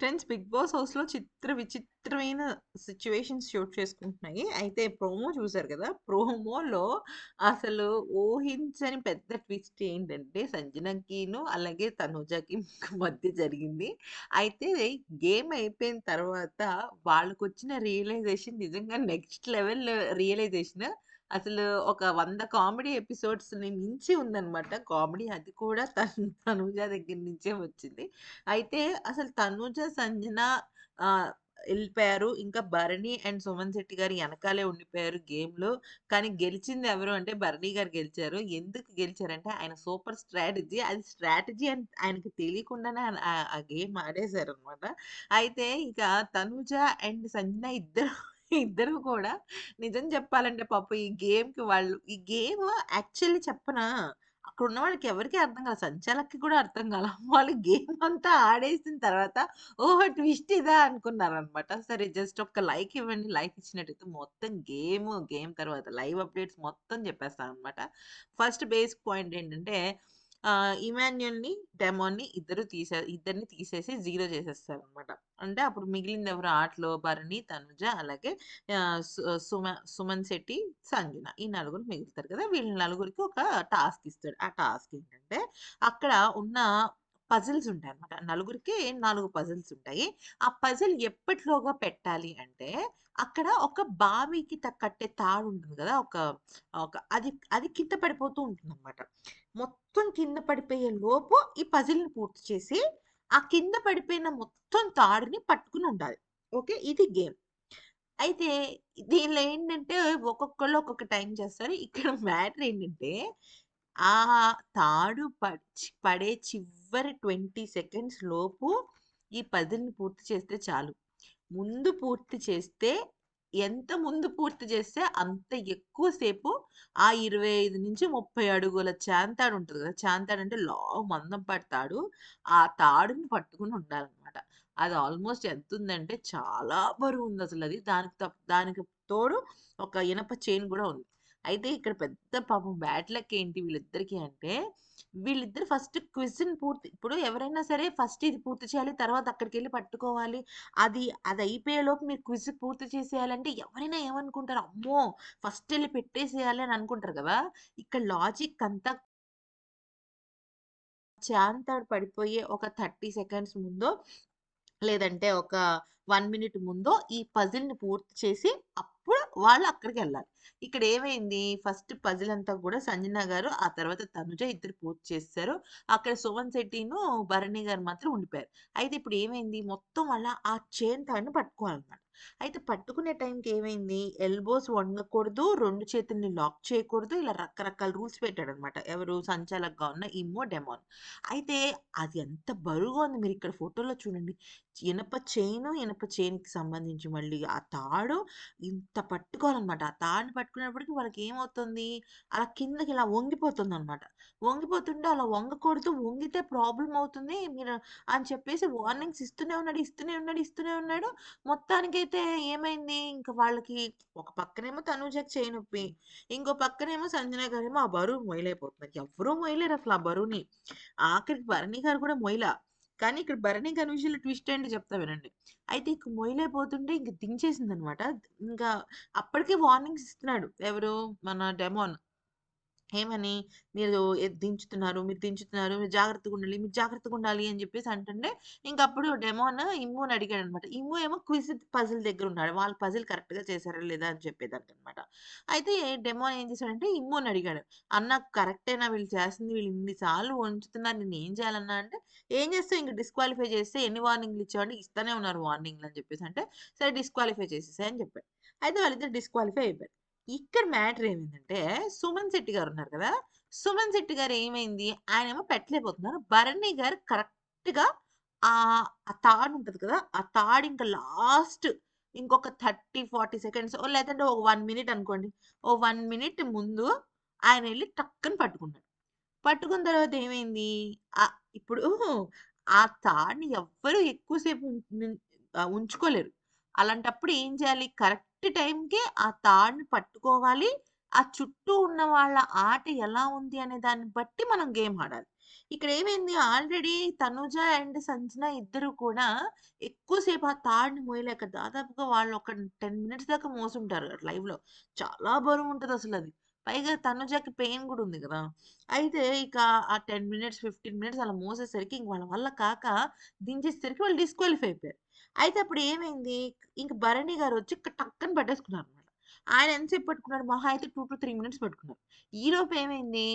Friends 'big boss' హౌస్‌లో చిత్ర విచిత్రమైన situations shoot చేసుకుంటున్నాయి. అయితే ప్రోమో చూసారు కదా! ప్రోమోలో అసలు ఊహించని పెద్ద ట్విస్ట్ ఏంటంటే సంజనకిను, అలాగే తనుజకి మధ్య జరిగింది. అయితే గేమ్ అయిపోయిన తర్వాత వాళ్ళకొచ్చిన రియలైజేషన్ నిజంగా నెక్స్ట్ లెవెల్ రియలైజేషన్. అసలు ఒక 100 కామెడీ ఎపిసోడ్స్‌ని మించి ఉందన్నమాట. కామెడీ అది కూడా తను తనూజ దగ్గర నుంచే వచ్చింది. అయితే అసలు తనూజ, సంజన ఆహ్, ఎళ్ళిపోయారు. ఇంకా భరణి అండ్ సుమన్ శెట్టి గారు ఎనకాలే ఉండిపోయారు గేమ్‌లో. కానీ గెలిచింది ఎవరు అంటే భరణి గారు గెలిచారు. ఎందుకు గెలిచారంటే ఆయన సూపర్ స్ట్రాటజీ. అది స్ట్రాటజీ అని ఆయనకి తెలియకుండానే ఆహ్, ఆ గేమ్ ఆడేశారనమాట అయితే ఇక తనూజ అండ్ సంజన ఇద్దరు ఇద్దరు కూడా నిజం చెప్పాలంటే పాపం ఈ గేమ్‌కి వాళ్ళు ఈ గేమ్ యాక్చువల్లీ చెప్పనా? అక్కడున్న వాళ్ళకి ఎవరికీ అర్థం కాదు. సంచాలకి కూడా అర్థం కాల. వాళ్ళు గేమ్ అంతా ఆడేసిన తర్వాత ఓహో! ట్విస్ట్ ఇదా అనుకున్నారనమాట సరే జస్ట్ ఒక్క లైక్ ఇవ్వండి. లైక్ ఇచ్చినట్టయితే మొత్తం గేమ్, గేమ్ తర్వాత లైవ్ అప్డేట్స్ మొత్తం చెప్పేస్తానన్నమాట. ఫస్ట్ బేసిక్ పాయింట్ ఏంటంటే ఇమాన్యుయల్‌ని, డెమోన్‌ని ఇద్దరు తీసే ఇద్దరిని తీసేసి జీరో చేసేస్తారు అనమాట అంటే అప్పుడు మిగిలింది ఎవరు ఆటలో భరణి, తనుజ అలాగే సు సుమ సుమన్ శెట్టి, సంజన ఈ నలుగురు మిగులుతారు కదా! వీళ్ళ నలుగురికి ఒక టాస్క్ ఇస్తాడు. ఆ టాస్క్ ఏంటంటే అక్కడ ఉన్న పజిల్స్ ఉంటాయన్నమాట. నలుగురికి నాలుగు పజిల్స్ ఉంటాయి. ఆ పజిల్ ఎప్పటిలోగా పెట్టాలి అంటే అక్కడ ఒక బావికి త కట్టే తాడు ఉంటుంది కదా! ఒక ఒక అది అది కింద పడిపోతూ ఉంటుంది అనమాట మొత్తం కింద పడిపోయే లోపు ఈ పజిల్‌ని పూర్తి చేసి ఆ కింద పడిపోయిన మొత్తం తాడుని పట్టుకుని ఉండాలి. ఓకే. ఇది గేమ్. అయితే దీనిలో ఏంటంటే ఒక్కొక్కళ్ళు ఒక్కొక్క టైం చేస్తారు. ఇక్కడ మ్యాటర్ ఏంటంటే ఆ తాడు పడ్ పడే చివరి 20 సెకండ్స్ లోపు ఈ పజిల్‌ని పూర్తి చేస్తే చాలు. ముందు పూర్తి చేస్తే ఎంత ముందు పూర్తి చేస్తే అంత ఎక్కువసేపు ఆ ఇరవై ఐదు నుంచి ముప్పై అడుగుల చాంతాడు ఉంటుంది కదా! చాంతాడు అంటే లావు మందం పడతాడు ఆ తాడుని పట్టుకుని ఉండాలన్నమాట. అది ఆల్మోస్ట్ ఎంత ఉందంటే చాలా బరువు ఉంది అసలు అది దానికి త దానికి తోడు ఒక ఇనప చైన్ కూడా ఉంది. అయితే ఇక్కడ పెద్ద పాపం బ్యాడ్ లక్ ఏంటి వీళ్ళిద్దరికీ అంటే వీళ్ళిద్దరు ఫస్ట్ క్విజ్‌ని పూర్తి ఇప్పుడు ఎవరైనా సరే ఫస్ట్ ఇది పూర్తి చేయాలి. తర్వాత అక్కడికి వెళ్ళి పట్టుకోవాలి. అది అది అయిపోయేలోపు మీరు క్విజ్ పూర్తి చేసేయాలంటే ఎవరైనా ఏమనుకుంటారు? అమ్మో! ఫస్ట్ వెళ్ళి పెట్టేసేయాలి అని అనుకుంటారు కదా! ఇక్కడ లాజిక్ అంతా చాంతాడు పడిపోయే ఒక 30 సెకండ్స్ ముందో లేదంటే ఒక వన్ మినిట్ ముందో ఈ పజిల్‌ని పూర్తి చేసి అప్పుడు వాళ్ళు అక్కడికెళ్ళాలి. ఇక్కడ ఏమైంది ఫస్ట్ పజిల్ అంతా కూడా సంజన గారు, ఆ తర్వాత తనుజ ఇద్దరు పూర్తి చేస్తారు అక్కడ సుమన్ శెట్టిను, భరణి గారు మాత్రం ఉండిపోయారు. అయితే ఇప్పుడు ఏమైంది మొత్తం వాళ్ళ ఆ చైన్ తాను పట్టుకోవాలన్నమాట. అయితే పట్టుకునే టైంకి ఏమైంది ఎల్బోస్ వంగకూడదు, రెండు చేతుల్ని లాక్ చేయకూడదు. ఇలా రకరకాల రూల్స్ పెట్టాడు అనమాట ఎవరు సంచాలకుగా ఉన్న ఇమ్మో, డెమోన్. అయితే అది ఎంత బరువుగా ఉంది మీరు ఇక్కడ ఫోటోలో చూడండి. ఇనప చైన్ ఇనప చైన్‌కి సంబంధించి మళ్ళీ ఆ తాడు ఇంత పట్టుకోవాలన్నమాట. ఆ తాడుని పట్టుకునేప్పటికీ వాళ్ళకి ఏమవుతుంది అలా కిందకి ఇలా వంగిపోతుందన్నమాట. వంగిపోతుంటే అలా వంగకూడదు. వంగితే ప్రాబ్లం అవుతుంది. మీరు అని చెప్పేసి వార్నింగ్స్ ఇస్తూనే ఉన్నాడు, ఇస్తూనే ఉన్నాడు, ఇస్తూనే ఉన్నాడు. మొత్తానికైతే అయితే ఏమైంది ఇంక వాళ్ళకి ఒక పక్కనేమో తనుజకి చెయ్యి నొప్పి. ఇంకో పక్కనేమో సంజన గారేమో ఆ బరువు మొయలేకపోతున్నారు. ఎవ్వరూ మొయలేరు అసలు ఆ బరువుని. ఆఖరికి భరణి గారు కూడా మొయిల కానీ ఇక్కడ భరణి గారి విషయంలో ట్విస్ట్ ఏంటో చెప్తా వినండి. అయితే ఇక మొయలేకపోతుంటే ఇంక దించేసింది అనమాట ఇంకా అప్పటికే వార్నింగ్స్ ఇస్తున్నాడు. ఎవరు మన డెమోన్. ఏమని మీరు దించుతున్నారు, మీరు దించుతున్నారు, మీరు జాగ్రత్తగా ఉండాలి మీరు జాగ్రత్తగా ఉండాలి అని చెప్పేసి అంటుండే ఇంకప్పుడు డెమోన్ ఇమ్ముని అడిగాడన్నమాట. ఇమ్ము ఏమో క్విజ్ పజిల్ దగ్గర ఉన్నాడు. వాళ్ళు పజిల్ కరెక్ట్‌గా చేశారా లేదా అని చెప్పేదానికి అనమాట అయితే డెమోన్ ఏం చేశాడంటే ఇమ్ముని అడిగాడు. అన్న కరెక్టేనా వీళ్ళు చేస్తుంది? వీళ్ళు ఇన్నిసార్లు వంచుతున్నారు నేను ఏం చేయాలన్నా అంటే ఏం చేస్తే ఇంక డిస్‌క్వాలిఫై చేస్తే ఎన్ని వార్నింగ్‌లు ఇచ్చామంటే ఇస్తూనే ఉన్నారు వార్నింగ్‌లు అని చెప్పేసి అంటే సరే డిస్‌క్వాలిఫై చేసేసేయ్ అని చెప్పాడు. అయితే వాళ్ళిద్దరు డిస్‌క్వాలిఫై అయిపోయారు. ఇక్కడ మ్యాటర్ ఏమైందంటే సుమన్ శెట్టి గారు ఉన్నారు కదా! సుమన్ శెట్టి గారు ఏమైంది ఆయనేమో పెట్టలేకపోతున్నారు. భరణి గారు కరెక్ట్‌గా ఆ తాడు ఉంటుంది కదా! ఆ తాడు ఇంకా లాస్ట్ ఇంకొక 30, 40 సెకండ్స్ లేదంటే ఒక వన్ మినిట్ అనుకోండి. ఓ వన్ మినిట్ ముందు ఆయన వెళ్ళి టక్కని పట్టుకున్నాడు. పట్టుకున్న తర్వాత ఏమైంది ఇప్పుడు ఆ తాడిని ఎవ్వరు ఎక్కువసేపు ఉంచుకోలేరు. అలాంటప్పుడు ఏం చేయాలి కరెక్ట్ టైంకి ఆ తాడుని పట్టుకోవాలి. ఆ చుట్టూ ఉన్న వాళ్ళ ఆట ఎలా ఉంది అనే దాన్ని బట్టి మనం గేమ్ ఆడాలి. ఇక్కడ ఏమైంది ఆల్రెడీ తనుజ అండ్ సంజన ఇద్దరు కూడా ఎక్కువసేపు ఆ తాడుని మోయలేక దాదాపుగా వాళ్ళు ఒక 10 మినిట్స్ దాకా మోసుంటారు లైవ్‌లో. చాలా బలం ఉంటుంది అసలు అది పైగా తనుజకి పెయిన్ కూడా ఉంది కదా అయితే ఇక ఆ 10 మినిట్స్, 15 మినిట్స్ అలా మోసేసరికి ఇంక వాళ్ళ వల్ల కాక దించేసరికి వాళ్ళు డిస్‌క్వాలిఫై అయిపోయారు. అయితే అప్పుడు ఏమైంది ఇంక భరణి గారు వచ్చి టక్కని పట్టేసుకున్నారు అనమాట ఆయన ఎంతసేపు పట్టుకున్నారు మహా అయితే 2-3 మినిట్స్ పట్టుకున్నారు. ఈలోపు ఏమైంది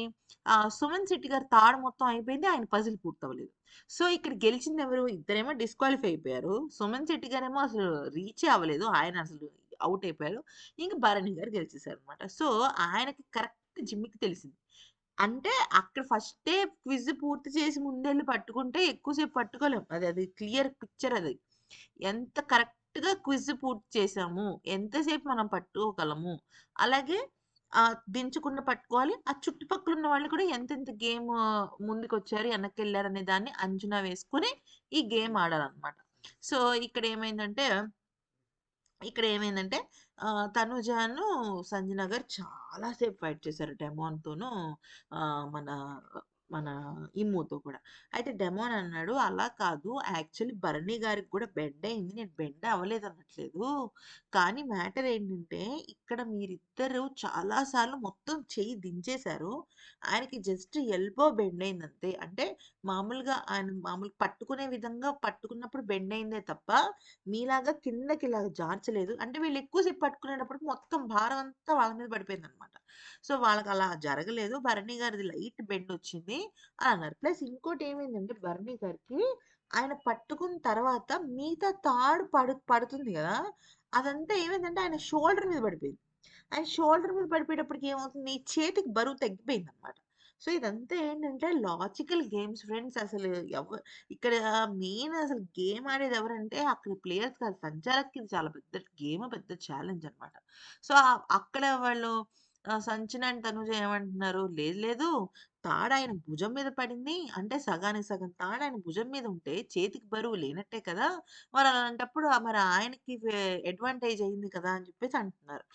సుమన్ శెట్టి గారు తాడు మొత్తం అయిపోయింది. ఆయన పజిల్ పూర్తవ్వలేదు. సో, ఇక్కడ గెలిచిందెవరు? ఇద్దరేమో డిస్‌క్వాలిఫై అయిపోయారు. సుమన్ శెట్టి గారేమో అసలు రీచే అవ్వలేదు. ఆయన అసలు అవుట్ అయిపోయారు. ఇంకా భరణి గారు గెలిచేశారు అనమాట సో, ఆయనకి కరెక్ట్ జిమ్మికి తెలిసింది. అంటే అక్కడ ఫస్టే క్విజ్ పూర్తి చేసి ముందెళ్ళి పట్టుకుంటే ఎక్కువసేపు పట్టుకోలేము పట్టుకోలేం. అది అది క్లియర్ పిక్చర్ అది. ఎంత కరెక్ట్‌గా క్విజ్ పూర్తి చేసాము ఎంతసేపు మనం పట్టుకోగలము, అలాగే దించకుండా పట్టుకోవాలి. ఆ చుట్టుపక్కల ఉన్న వాళ్ళు కూడా ఎంతెంత గేమ్ ముందుకొచ్చారు, వెనక్కెళ్ళారు అనే దాన్ని అంచనా వేసుకొని ఈ గేమ్ ఆడాలన్నమాట. సో, ఇక్కడ ఏమైందంటే ఇక్కడ ఏమైందంటే తనుజాను, సంజన గారు చాలా సేపు ఫైట్ చేశారు డెమాన్తోనూ. మన మన ఇమ్ముతో కూడా. అయితే డెమోన్ అన్నాడు, "అలా కాదు యాక్చువల్లీ భరణి గారికి కూడా బెడ్ అయింది. నేను బెడ్ అవ్వలేదు అనట్లేదు. కానీ మ్యాటర్ ఏంటంటే ఇక్కడ మీరిద్దరు చాలా సార్లు మొత్తం చెయ్యి దించేశారు. ఆయనకి జస్ట్ ఎల్బో బెండ్ అయింది అంతే అంటే మామూలుగా ఆయన మామూలుగా పట్టుకునే విధంగా పట్టుకున్నప్పుడు బెండ్ అయిందే తప్ప మీలాగా కిందకి ఇలా జార్చలేదు." అంటే వీళ్ళు ఎక్కువ సేపు మొత్తం భారం అంతా వాళ్ళ మీద పడిపోయింది అనమాట సో, వాళ్ళకి అలా జరగలేదు. భరణి గారిది లైట్ బెండ్ వచ్చింది అని అన్నారు. ప్లస్ ఇంకోటి ఏమైందంటే భరణి గారికి ఆయన పట్టుకున్న తర్వాత మిగతా తాడు పడు పడుతుంది కదా అదంతా ఏమైందంటే ఆయన షోల్డర్ మీద పడిపోయింది. ఆయన షోల్డర్ మీద పడిపోయేటప్పటికి ఏమవుతుంది చేతికి బరువు తగ్గిపోయింది అనమాట సో, ఇదంతా ఏంటంటే లాజికల్ గేమ్స్ ఫ్రెండ్స్ అసలు ఎవ ఇక్కడ మెయిన్ అసలు గేమ్ ఆడేది ఎవరంటే అక్కడ ప్లేయర్స్ కాదు. సంచాలక్‌కి ఇది చాలా పెద్ద గేమ్, పెద్ద ఛాలెంజ్ అనమాట సో, అక్కడ వాళ్ళు సంచిన అండ్ తనుజ ఏమంటున్నారు, "లేదు లేదు తాడు ఆయన భుజం మీద పడింది. అంటే సగానికి సగం తాడు ఆయన భుజం మీద ఉంటే చేతికి బరువు లేనట్టే కదా! మరి అలాంటప్పుడు మరి ఆయనకి అడ్వాంటేజ్ అయింది కదా!" అని చెప్పేసి అంటున్నారు.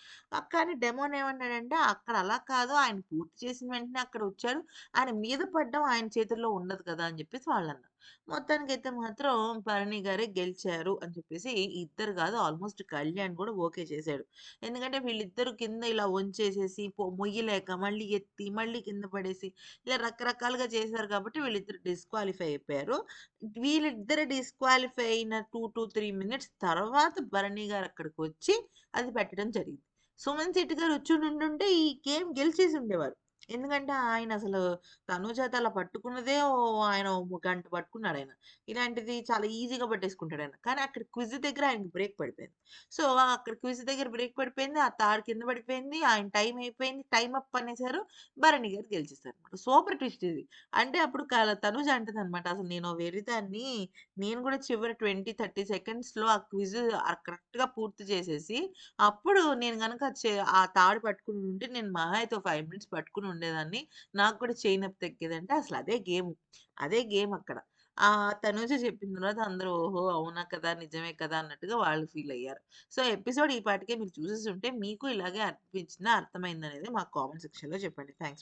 కానీ డెమోన్ ఏమన్నాడంటే, "అక్కడ అలా కాదు ఆయన పూర్తి చేసిన వెంటనే అక్కడ వచ్చారు ఆయన మీద పడ్డం ఆయన చేతుల్లో ఉండదు కదా!" అని చెప్పేసి వాళ్ళన్నారు. మొత్తానికైతే మాత్రం భరణి గారే గెలిచారు అని చెప్పేసి ఇద్దరు కాదు ఆల్మోస్ట్ కళ్యాణ్ కూడా ఓకే చేశాడు ఎందుకంటే వీళ్ళిద్దరు కింద ఇలా వంచేసేసి మొయ్యలేక మళ్ళీ ఎత్తి, మళ్ళీ కింద పడేసి ఇలా రకరకాలుగా చేశారు కాబట్టి వీళ్ళిద్దరు డిస్‌క్వాలిఫై అయిపోయారు. వీళ్ళిద్దరు డిస్‌క్వాలిఫై అయిన 2-3 మినిట్స్ తర్వాత భరణి గారు అక్కడికి వచ్చి అది పెట్టడం జరిగింది. సుమన్ శెట్టి గారు వచ్చుండుంటే ఈ గేమ్ గెలిచేసి ఉండేవారు. ఎందుకంటే ఆయన అసలు తనుజతో అలా పట్టుకున్నదే ఓ ఆయన ఓ గంట పట్టుకున్నాడాయన. ఇలాంటిది చాలా ఈజీగా పట్టేసుకుంటాడాయన. కానీ అక్కడ క్విజ్ దగ్గర ఆయనకి బ్రేక్ పడిపోయింది. సో, అక్కడ క్విజ్ దగ్గర బ్రేక్ పడిపోయింది. ఆ తాడు కింద పడిపోయింది. ఆయన టైం అయిపోయింది. Time up అనేసారు. Bharani garu గెలిచేసారన్నమాట. Super twist ఇది. అంటే అప్పుడు తనుజ తనుజ అంటదన్నమాట. "అసలు నేను వెర్రిదాన్ని. నేను కూడా చివరి 20, 30 సెకండ్స్‌లో ఆ క్విజ్ కరెక్ట్‌గా పూర్తి చేసేసి అప్పుడు నేను కనుక చే ఆ తాడు పట్టుకుని ఉంటే నేను మహా అయితే ఒక 5 మినిట్స్ పట్టుకుని ఉండేదాన్ని. నాకు కూడా చైన్ అప్ తగ్గేదంటే అసలు అదే గేమ్ అదే గేమ్ అక్కడ." ఆ తనుజ చెప్పిన తర్వాత అందరూ ఓహో! అవునా కదా! నిజమే కదా! అన్నట్టుగా వాళ్ళు ఫీల్ అయ్యారు. సో, ఎపిసోడ్ ఈ పాటికే మీరు చూసేసి ఉంటే మీకు ఇలాగే అనిపించిందా? అర్థమైందనేది అనేది మాకు కామెంట్ సెక్షన్‌లో చెప్పండి. థ్యాంక్స్